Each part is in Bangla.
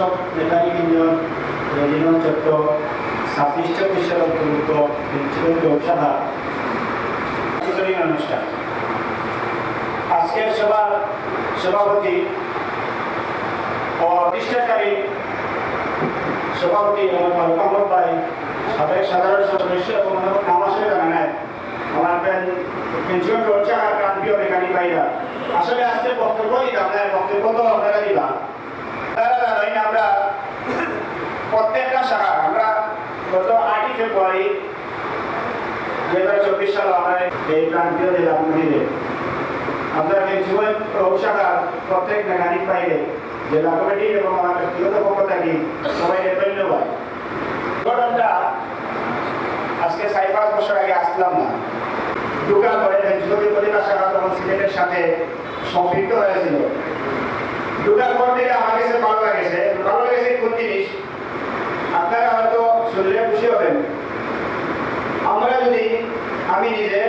সব নেতাজি ইঞ্জন রেজিমেন্ট চত্র ছাব্বিশ চব্বিশের অন্তর্ভুক্ত প্রিন্সিপাল ব্যবসাহা অনুষ্ঠান। আজকের সভার সভাপতি ও প্রতিষ্ঠাকারী সভাপতি ফারুক আহমদ ভাই, সাবেক সাধারণ সদস্য এবং নাম আসলে জানা নাই আমার রয়েছে আর প্রান্তীয় মেকানিক ভাইরা। আসলে আজকে বক্তব্য দিতাম না বক্তব্য তো আপনারা দিবা তারা জানেন আমরা প্রত্যেকটা শাখা আমরা গত আটই ফেব্রুয়ারি দুই হাজার চব্বিশ সাল আমরা এই প্রান্তীয় প্রত্যেক মেকানিক ভাইরে জেলা কমিটি এবং আমার ব্যক্তিগত পক্ষ থেকে সবাইকে ধন্যবাদ আজকে চার পাঁচ বছর আগে আসলাম না। ঢুকার পরে যদি প্রতিভা শাখা তখন সিলেটের সাথে সম্পৃক্ত হয়েছিল। ঢুকার পর থেকে আমার কাছে ভালো লাগেছে ভালো লেগেছে কোন জিনিস আপনারা হয়তো শুনলে খুশি হবেন আমরা যদি আমি নিজে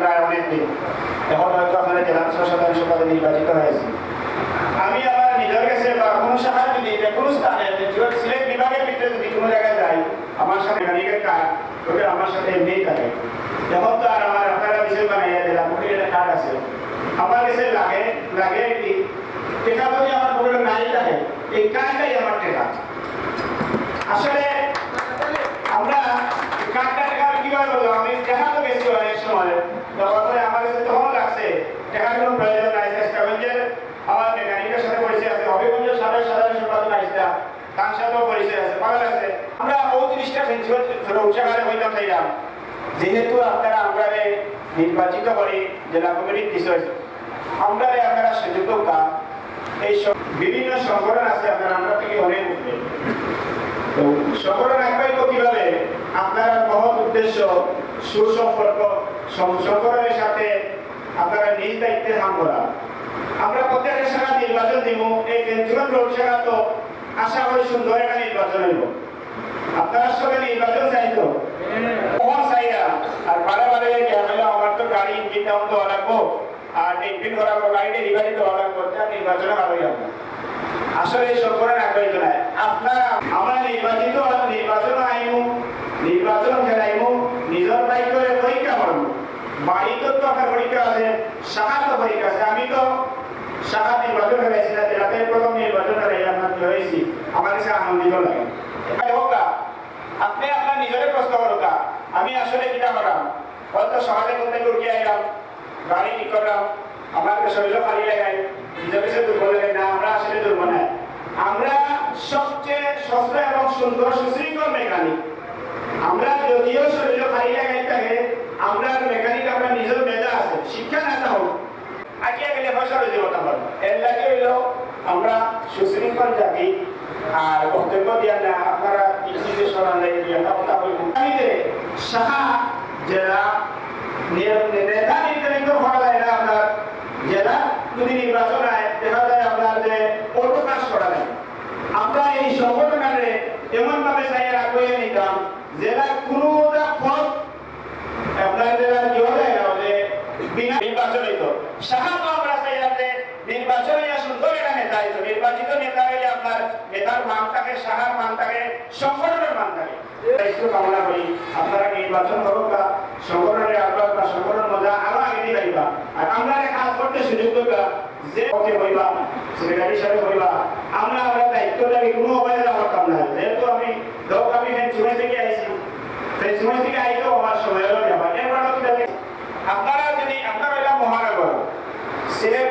প্রায় অনেক দিন। এখন হয়তো আপনারা জেলা প্রশাসনের সভাপতি নির্বাচিত হয়েছে। আমি আমার নিজের কাছে বা কোনো শাখা যদি কোনো স্থানে সিলেট বিভাগের ভিতরে যদি কোনো জায়গায় যাই, আমার সাথে গাড়িকে কার্ড ওটা আমার সাথে এমনিই থাকে। এখন তো আর আমার আপনারা বিষয় বানাইয়া দিলাম একটা কার্ড আছে। আমার কাছে লাগে লাগে কি টেকা যদি আমার পকেটে নাই থাকে, এই কার্ডটাই আমার টেকা আসলে আমরা কার্ডটা টাকা কীভাবে বলব আমি দেখা তো বেশি হয় এক সময় তারপরে আমার কাছে তখন লাগছে টাকার কোনো প্রয়োজন নাই স্ক্যাভেঞ্জের আমার মেকানিকের সাথে পরিচয় আছে অভিগঞ্জ সাধারণ সাধারণ সম্পাদক আইসা তার সাথেও পরিচয় আছে ভালো লাগছে আমরা পঁয়ত্রিশটা পেনশন উচ্চাকারে হইতাম চাইলাম যেহেতু আপনারা আমরা নির্বাচিত করি জেলা কমিটির বিষয় আমরা আপনারা সুযোগ কাম এই বিভিন্ন সংগঠন আছে আপনারা, আমরা থেকে অনেক উপরে। তো সংগঠন একবাই কীভাবে আপনারা মহৎ উদ্দেশ্য, সুসম্পর্ক সংগঠনের সাথে আপনারা নিজ দায়িত্বে কাম করা। আমরা প্রত্যেকের শাখা নির্বাচন দিব, এই পেন্সিলন রোড তো নির্বাচন হইব। আপনারা সবাই নির্বাচন চাইতো। কখন চাইরা আর বারে বারে আমার তো গাড়ি ইঞ্জিন ডাউন দেওয়া লাগবো। আর ইঞ্জিন করাবো গাড়ি ডেলিভারি দেওয়া লাগবো। নির্বাচনে ভালো যাব আসলে এই সংকটের আগ্রহী নয় আপনারা আমরা নির্বাচিত নির্বাচন আইমু নির্বাচন খেলাইমু নিজের দায়িত্ব পরীক্ষা করব বাড়িতে তো আপনার পরীক্ষা আছে তো পরীক্ষা আছে। আমি তো শাখা নির্বাচন না জেলাতে প্রথম নির্বাচন আপনার কি হয়েছি? আমার কাছে আনন্দিত লাগে। না, আপনি আপনার নিজের প্রশ্ন করুক আমি আসলে কিনা করাম হয়তো সকালে কোন থেকে উঠে আইলাম, গাড়ি ঠিক করলাম আমার শরীর খালি লাগাই নিজের কাছে দুর্বল লাগে না, আমরা আসলে দুর্বল না। আমরা সবচেয়ে সস্তা এবং সুন্দর সুশৃঙ্খল মেকানিক। আমরা যদিও শরীর খালি লাগাই থাকে, আমরা মেকানিক, আমরা নিজের মেধা আছে, শিক্ষা না হোক আগে গেলে কথা বল এর লাগে হইল আমরা সুশৃঙ্খল জাতি আর বক্তব্য দিয়া না, আপনারা ইংরেজি দিয়া কথা বলব শাখা জেলা নেতা নির্ধারিত করা যায় না আপনার। জেলা যদি নির্বাচন হয়, দেখা যায় আপনার যে প্রকাশ করা যায়। আমরা এই সংগঠনের এমন ভাবে চাই আগ্রহে নিতাম, জেলা কোনো পথ আপনার জেলা কি হবে বিনা নির্বাচনিত। শাখা আমরা নির্বাচনে সুন্দর একটা নেতা হইতো নির্বাচিত নেতা হইলে আপনার নেতার মান থাকে শাখার মান থাকে, সংগঠনের মান থাকে। দায়িত্ব কামনা করি, আপনারা নির্বাচন সংগঠনের আগ্রহ বা সংগঠন মজা আরও আগে দিয়ে যাইবা। আর আমরা কাজ করতে সুযোগ দেবা, যে পথে হইবা, সেক্রেটারি হিসাবে হইবা, আমরা আমরা দায়িত্বটাকে কোনো অবহেলা করতাম না যেহেতু আমি ধরো আমি থেকে আইছি ফেন্সুমে থেকে আইতেও আমার সময় আপনারা যদি আপনারা এটা মহানগর, সিলেট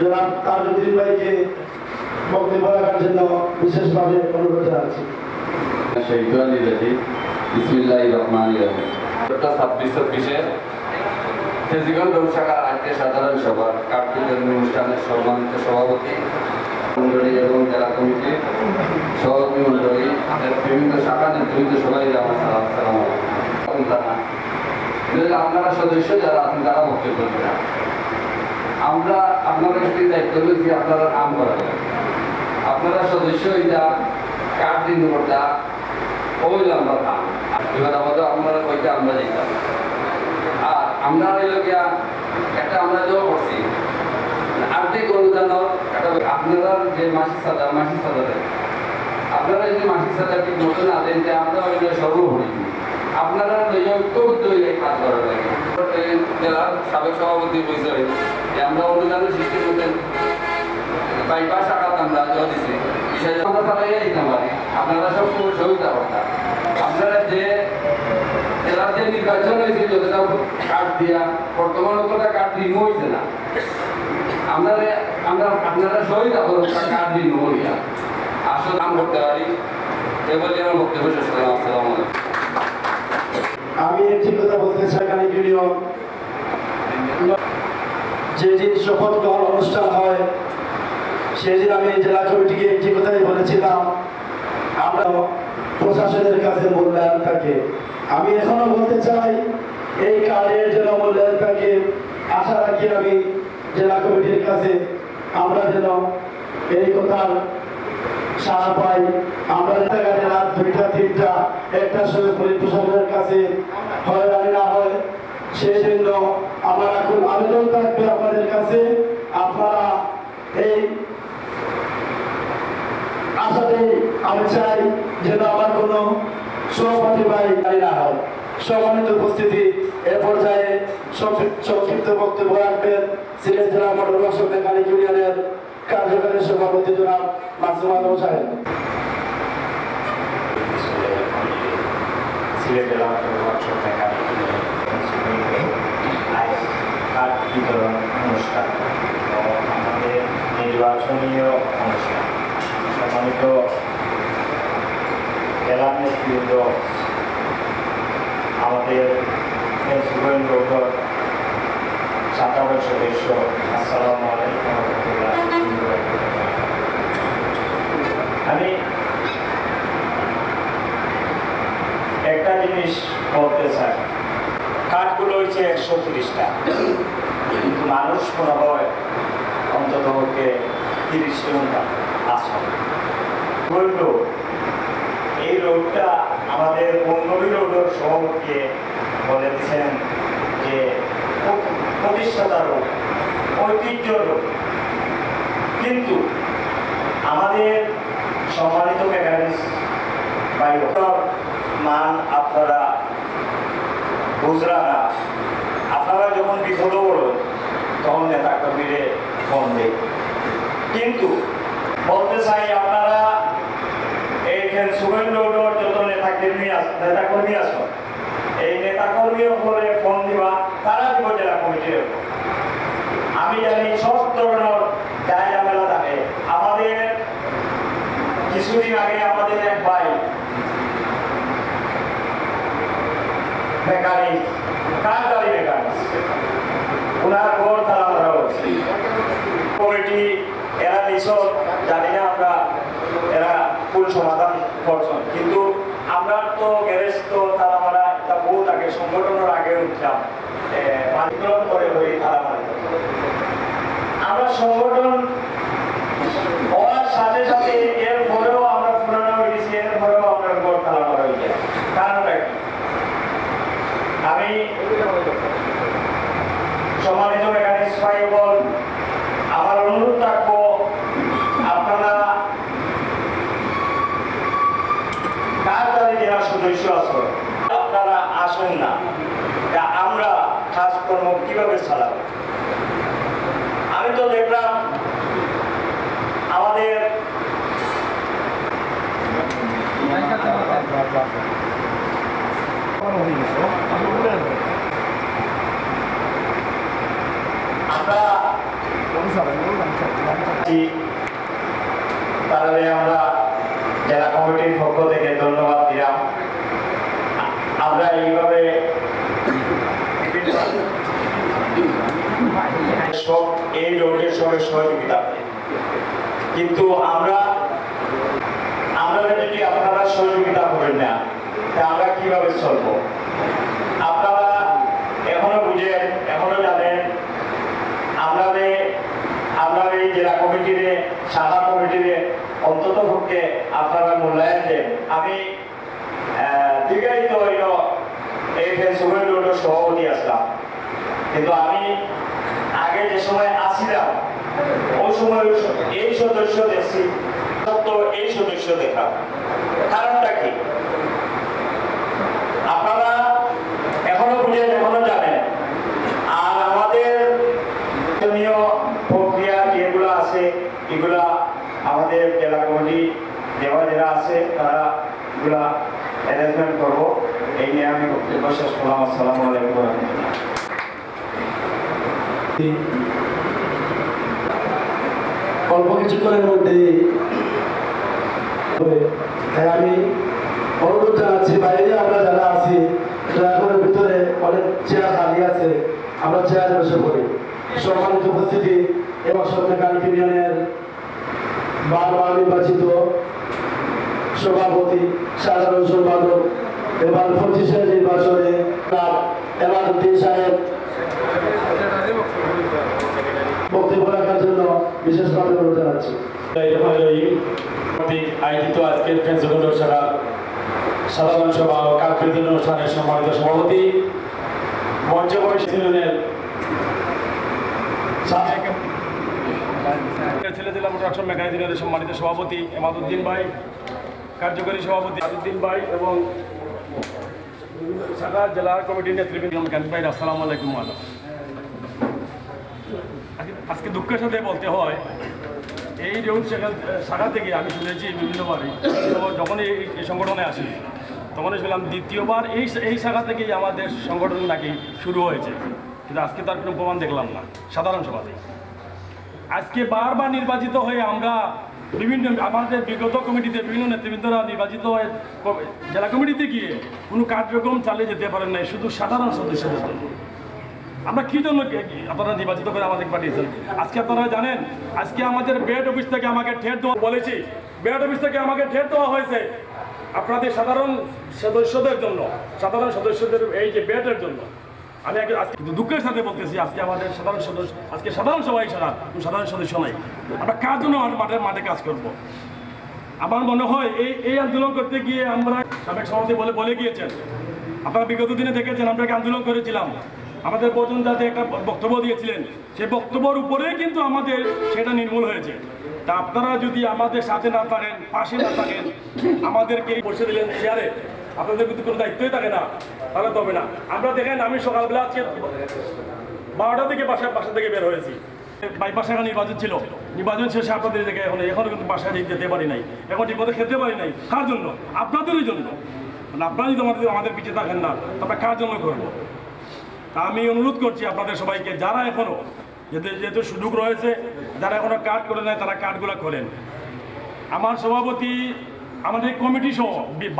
জনাব তাজুদ্দিন ভাইকে বক্তব্য রাখার জন্য বিশেষভাবে অনুরোধ জানাচ্ছি। বিসমিল্লাহ রহমান রহিম ছাব্বিশ চব্বিশের তেজিগঞ্জ গৌশাখার আজকে সাধারণ সভার কার্তিক অনুষ্ঠানের সম্মানিত সভাপতি, মন্ডলী এবং জেলা কমিটির সহযোগী মন্ডলী বিভিন্ন শাখা নেতৃত্ব সবাই আমার সালাম সালাম আপনারা সদস্য যারা আছেন, তারা বক্তব্য আমরা আপনাদের একটি দায়িত্ব রয়েছে আপনারা নাম করা আপনারা সদস্য এটা কার্ড দিন করতা ওই আমরা কাম এবার আমাদের আপনারা ওইটা আমরা যেতাম আর আমরা হইল গিয়া একটা আমরা জমা করছি, আর্থিক অনুদানের একটা আপনারা যে মাসিক সাদা মাসিক সাদা দেন। আপনারা যদি মাসিক সাদা ঠিক মতো না দেন আমরা হইলে সর্বভরি আপনারা লইয়া ঐক্যবদ্ধ হইলে কাজ করা লাগে জেলার সাবেক সভাপতি পরিচয় যে আমরা অনুদানের সৃষ্টি করতেন। বাইপাস আঘাত আমরা দিছি। পারি আপনারা সব সহযোগিতা করতাম আপনারা যে এলার যে নির্বাচন হয়েছে যতটা কার্ড দিয়া, বর্তমান ওটা কার্ড রিমু হয়েছে না। আমরা আমরা, আপনারা করুন কার্ড রিমু করিয়া আসল কাম করতে পারি। এ বলে আমার বক্তব্য শেষ করলাম আলাইকুম আমি একটি কথা বলতে চাই যেদিন শপথ গ্রহণ অনুষ্ঠান হয়, সেদিন আমি জেলা কমিটিকে একটি কথাই বলেছিলাম। আমরা প্রশাসনের কাছে মূল্যায়ন থাকে। আমি এখনও বলতে চাই, এই কার্ডের যেন মূল্যায়ন থাকে, আশা রাখি আমি জেলা কমিটির কাছে আমরা যেন এই কথার সাড়া পাই। আমরা রাত দুইটা, তিনটা, একটা সময় প্রশাসনের কাছে হয়রানি না হয় সেই জন্য আমার এখন আবেদন থাকবে আপনাদের কাছে। আপনারা এই আশাতেই আমি চাই যেন আমার কোনো সহপাঠী ভাই না হয়। সম্মানিত উপস্থিতি, এ পর্যায়ে সংক্ষিপ্ত বক্তব্য রাখবেন সিলেট জেলা মোটর বাসক মেকানিক ইউনিয়নের কার্যকারী সভাপতি জনাব মাসুম আলম সাহেব। সিলেট জেলা কার্ড বিতরণ অনুষ্ঠান আমাদের নির্বাচনীয় অনুষ্ঠান সম্মানিত জেলা নেতৃত্ব আমাদের সুরেন গৌকর সাধারণ সদস্য আসসালামু আলাইকুম আমি একটা জিনিস বলতে চাই। কাঠগুলো হচ্ছে একশো তিরিশটা। কিন্তু মানুষ মনে হয় অন্তত পক্ষে তিরিশ ঘণ্টা আসবে বলল, এই রোগটা আমাদের বঙ্গবী রোগের সভাপতিকে বলে দিয়েছেন যে প্রতিষ্ঠাতা রোগ ঐতিহ্য রোগ কিন্তু আমাদের সম্মানিত মেকানিক্স বায়ুর মান আপনারা বুঝরা না আপনারা যখন বিপদ পড়েন, তখন নেতা কর্মীরে ফোন দেয় কিন্তু বলতে চাই, আপনারা এইখানে সুগেন রোডর যত নেতা কর্মী নেতা কর্মী আছে এই নেতা কর্মী উপরে ফোন দিবা, তারা দিব জেলা কমিটির। আমি জানি সব ধরনের দায় ঝামেলা থাকে আমাদের কিছুদিন আগে আমাদের এক মেকানিক। মেকানিক? ওনার ঘর হচ্ছে কমিটি এরা নিছক, জানি না আমরা এরা ফুল সমাধান করছেন। কিন্তু আমরা তো গ্যারেজ তো তালা মারা বহুত আগে, সংগঠনের আগে উঠলাম। পানিগ্রহণ করে তালা মারা আমরা সংগঠন হওয়ার সাথে সাথে এর পরেও আমরা পুরানো হয়ে গেছি এর পরেও আমরা ঘর তালা মারা হয়ে যায় কারণটা কি আমি সম্মানিত মেকানিক্স ভাই বল আমার অনুরোধ থাকব আপনারা কার তারিখ যারা আপনারা আসেন না। তা আমরা কাজকর্ম কীভাবে চালাবো? আমি তো দেখলাম আমাদের। তাহলে আমরা জেলা কমিটির পক্ষ থেকে ধন্যবাদ দিলাম। আমরা এইভাবে এই রোডের সঙ্গে সহযোগিতা কিন্তু আমরা আমরা যদি আপনারা সহযোগিতা করেন না, তা আমরা কীভাবে চলবো আপনারা এখনও বুঝেন এখনও জানেন আমরা আমরা এই জেলা কমিটির শাখা কমিটির অন্তত আপনারা মূল্যায়ন দেন। আমি দীর্ঘায়িত হইল এই ফেসবুকের সভাপতি আসলাম। কিন্তু আমি আগে যে সময় আসিলাম, ওই সময় এই সদস্য দেখছি, সত্য এই সদস্য দেখা কারণটা কি? আপনারা এখনও বুঝেন, এখনও জানেন। আর আমাদের প্রক্রিয়া যেগুলো আছে, এগুলা আমাদের জেলা কমিটি দেওয়া যারা আছে, তারা এগুলা অ্যারেঞ্জমেন্ট করব এই নিয়ে আমি বক্তব্য শেষ করলাম আসসালামু আলাইকুম অল্প কিছুক্ষণের মধ্যেই হবে। তাই আমি অনুরোধ জানাচ্ছি, বাইরে আমরা যারা আছি ড্রাইভারের ভিতরে অনেক চেয়ার খালি আছে, আমরা চেয়ারে বসে পড়ি সম্মানিত উপস্থিতি এবং সরকার ইউনিয়নের বারবার নির্বাচিত সভাপতি সাধারণ সম্পাদক এবার পঁচিশের নির্বাচনে এবার উদ্দিন সাহেব বক্তব্য রাখার জন্য বিশেষভাবে অনুরোধ জানাচ্ছি। আজকের সাধারণ সভা অনুষ্ঠানের সম্মানিত ছেলে জেলা মোটর অ্যাকশন মেকানিজমের সম্মানিত সভাপতি এমাদুদ্দিন ভাই কার্যকরী সভাপতি আদুদ্দিন ভাই এবং শাখা জেলা কমিটির নেতৃবৃন্দ। মেকানিক ভাই আসসালামু আলাইকুম আলম আজকে- দুঃখের সাথে বলতে হয় এই যেমন সেখান শাখা থেকে আমি শুনেছি বিভিন্নবারই যখন- এই সংগঠনে আসি তখন শুনলাম দ্বিতীয়বার এই এই শাখা থেকেই আমাদের সংগঠন নাকি শুরু হয়েছে। কিন্তু আজকে তার কোনো প্রমাণ দেখলাম না সাধারণ সভাতে আজকে বারবার নির্বাচিত হয়ে আমরা বিভিন্ন, আমাদের বিগত কমিটিতে বিভিন্ন নেতৃবৃন্দরা নির্বাচিত হয়ে জেলা কমিটিতে গিয়ে কোনো কার্যক্রম চালিয়ে যেতে পারেন নাই, শুধু সাধারণ সদস্যদের জন্য। আমরা কি জন্য আপনারা নির্বাচিত করে আমাদের পাঠিয়েছেন? আজকে আপনারা জানেন, আজকে আমাদের বেড অফিস থেকে আমাকে ঠেট দেওয়া, বলেছি, বেড অফিস থেকে আমাকে ঠেট দেওয়া হয়েছে আপনাদের সাধারণ সদস্যদের জন্য, সাধারণ সদস্যদের এই যে বেডের জন্য। আমি আগে আজকে কিন্তু দুঃখের সাথে বলতেছি, আজকে আমাদের সাধারণ সদস্য আজকে সাধারণ সবাই কোনো সাধারণ সদস্য নাই। আমরা কার জন্য মাঠে মাঠে কাজ করব? আমার মনে হয় এই এই আন্দোলন করতে গিয়ে আমরা সাবেক সভাপতি বলে বলে গিয়েছেন। আপনারা বিগত দিনে দেখেছেন, আমরা একটা আন্দোলন করেছিলাম। আমাদের বজন যাতে একটা বক্তব্য দিয়েছিলেন। সেই বক্তব্যের উপরেই কিন্তু আমাদের সেটা নির্মূল হয়েছে। তা আপনারা যদি আমাদের সাথে না থাকেন, পাশে না থাকেন, আমাদেরকে বসে দিলেন চেয়ারে আপনাদের কিন্তু কোনো দায়িত্বই থাকে না। তাহলে তবে না। আমরা দেখেন, আমি সকালবেলা আজকে বারোটা থেকে বাসা বাসা থেকে বের হয়েছি। বাইপাস শাখা নির্বাচন ছিল। নির্বাচন শেষে আপনাদের জায়গায় এখন এখনও কিন্তু বাসায় যেতে পারি নাই। এখন ঠিক মতো খেতে পারি নাই। কার জন্য? আপনাদেরই জন্য। মানে আপনারা যদি আমাদের আমাদের পিছিয়ে থাকেন না, তো আমরা কার জন্য করব? তা আমি অনুরোধ করছি আপনাদের সবাইকে, যারা এখনও যেহেতু যেহেতু সুযোগ রয়েছে, যারা এখনও কার্ড করে নেয় তারা কার্ডগুলো করেন আমার সভাপতি আমাদের কমিটি সহ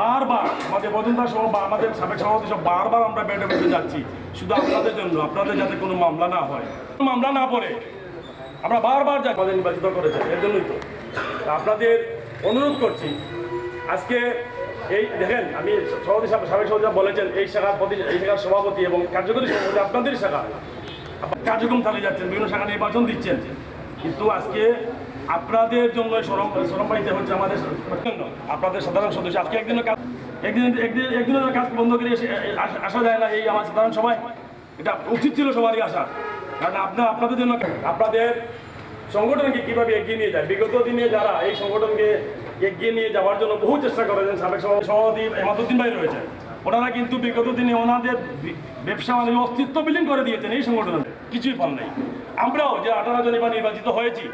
বারবার আমাদের বদনদা সহ বা আমাদের সাবেক সভাপতি সহ বারবার আমরা বেড অফিসে যাচ্ছি। শুধু আপনাদের জন্য, আপনাদের যাতে কোনো মামলা না হয়। মামলা না পড়ে, আমরা বারবার যাই আমাদের নির্বাচিত করেছেন এর জন্যই তো। আপনাদের অনুরোধ করছি, আজকে এই দেখেন, আমি সভাপতি সাবেক সভাপতি বলেছেন, এই শাখার প্রতি, এই শাখার সভাপতি এবং কার্যকরী সভাপতি আপনাদের শাখা। কার্যক্রম চালিয়ে যাচ্ছেন, বিভিন্ন শাখা নির্বাচন দিচ্ছেন। কিন্তু আজকে আপনাদের জন্য শ্রম হচ্ছে আমাদের আপনাদের সাধারণ সদস্য। আজকে একদিনের কাজ একদিন একদিন একদিনের কাজ বন্ধ করে আসা যায় না এই আমার সাধারণ সবাই এটা উচিত ছিল সবারই আসা। কারণ আপনার আপনাদের জন্য আপনাদের সংগঠনকে কীভাবে এগিয়ে নিয়ে যায়? বিগত দিনে যারা এই সংগঠনকে এগিয়ে নিয়ে যাওয়ার জন্য বহু চেষ্টা করেছেন, সাবেক সভাপতি এমাদুদ্দিন ভাই রয়েছে ওনারা কিন্তু বিগত দিনে ওনাদের ব্যবসা বাণিজ্য অস্তিত্ব বিলীন করে দিয়েছেন এই সংগঠনে কিছুই পান নাই। আমরাও যে আঠারো জন এবার নির্বাচিত হয়েছি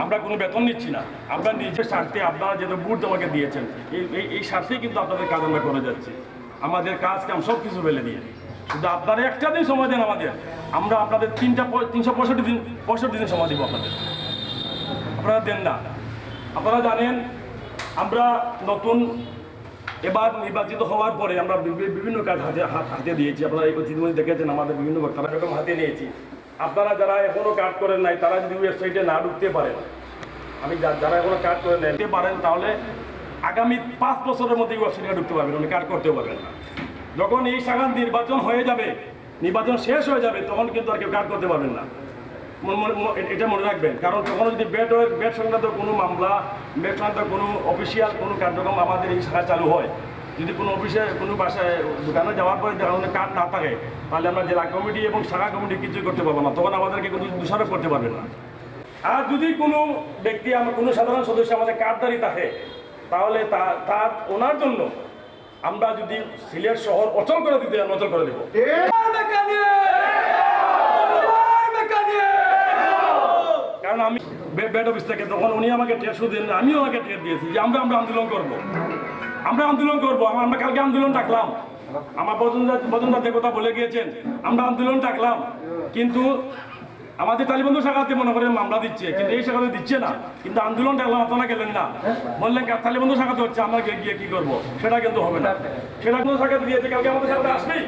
আমরা কোনো বেতন নিচ্ছি না। আমরা নিজের স্বার্থে আপনারা যেহেতু বুট আমাকে দিয়েছেন, এই, এই- স্বার্থেই কিন্তু আপনাদের কাজ আমরা করে যাচ্ছি। আমাদের কাজ কাম সব কিছু ফেলে দিয়ে। শুধু আপনারা একটা দিন সময় দেন আমাদের। আমরা আপনাদের তিনটা তিনশো পঁয়ষট্টি দিন পঁয়ষট্টি দিন সময় দিব আপনাদের। আপনারা দেন না। আপনারা জানেন, আমরা নতুন এবার নির্বাচিত হওয়ার পরে আমরা বিভিন্ন কাজ হাতে, হাত- দিয়েছি। আপনারা এই ইতিমধ্যে দেখেছেন, আমাদের বিভিন্ন বক্তারা এরকম হাতে নিয়েছি। আপনারা যারা এখনও কাজ করেন নাই, তারা যদি ওয়েবসাইটে না ঢুকতে পারেন, আমি যারা এখনও কার্ড করে নিতে পারেন, তাহলে আগামী পাঁচ বছরের মধ্যে ওয়েবসাইটে ঢুকতে পারবেন উনি কার্ড করতেও পারবেন না। যখন এই শাখার নির্বাচন হয়ে যাবে, নির্বাচন শেষ হয়ে যাবে, তখন কিন্তু আর কেউ কার্ড করতে পারবেন না। এটা মনে রাখবেন, কারণ তখন যদি বেড বেড সংক্রান্ত কোনো মামলা বেড সংক্রান্ত কোনো অফিসিয়াল কোনো কার্যক্রম আমাদের এই শাখা চালু হয় যদি কোনো অফিসে কোনো বাসায় দোকানে যাওয়ার পরে যখন কার্ড না থাকে তাহলে আমরা জেলা কমিটি এবং শাখা কমিটি কিছুই করতে পারব না। তখন আমাদেরকে কোনো দোষারোপ করতে পারবেন না। আর যদি কোনো ব্যক্তি আমার কোনো সাধারণ সদস্য আমাদের কার্ডদারি থাকে তাহলে তা- তার ওনার জন্য আমরা যদি সিলেট শহর অচল করে দিতে অচল করে দেবো। কারণ আমি বেড অফিস থেকে তখন উনি আমাকে শুধু দেন আমিও ওনাকে টেট দিয়েছি যে আমরা আমরা আন্দোলন করব। আমরা আন্দোলন করব, আমরা কালকে আন্দোলন ডাকলাম আমার বদনদা বদনদা দেবতা বলে গিয়েছেন, আমরা আন্দোলন ডাকলাম কিন্তু আমাদের তালিবন্ধু শাখাতে মনে করেন মামলা দিচ্ছে, কিন্তু এই শাখাতে দিচ্ছে না। কিন্তু আন্দোলন ডাকলাম আপনারা গেলেন না। বললেন "কা- তালিবন্ধু শাখাতে হচ্ছে, আমরা গিয়ে কি করব? সেটা কিন্তু হবে না। সেটা কোনো শাখাতে দিয়েছে, কালকে আমাদের শাখাতে আসবেই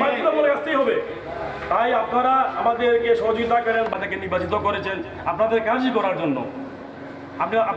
বাধ্যতামূলক আসতেই হবে। তাই আপনারা আমাদেরকে সহযোগিতা করেন, আমাদেরকে নির্বাচিত করেছেন। আপনাদের কাজই করার জন্য। আপনারা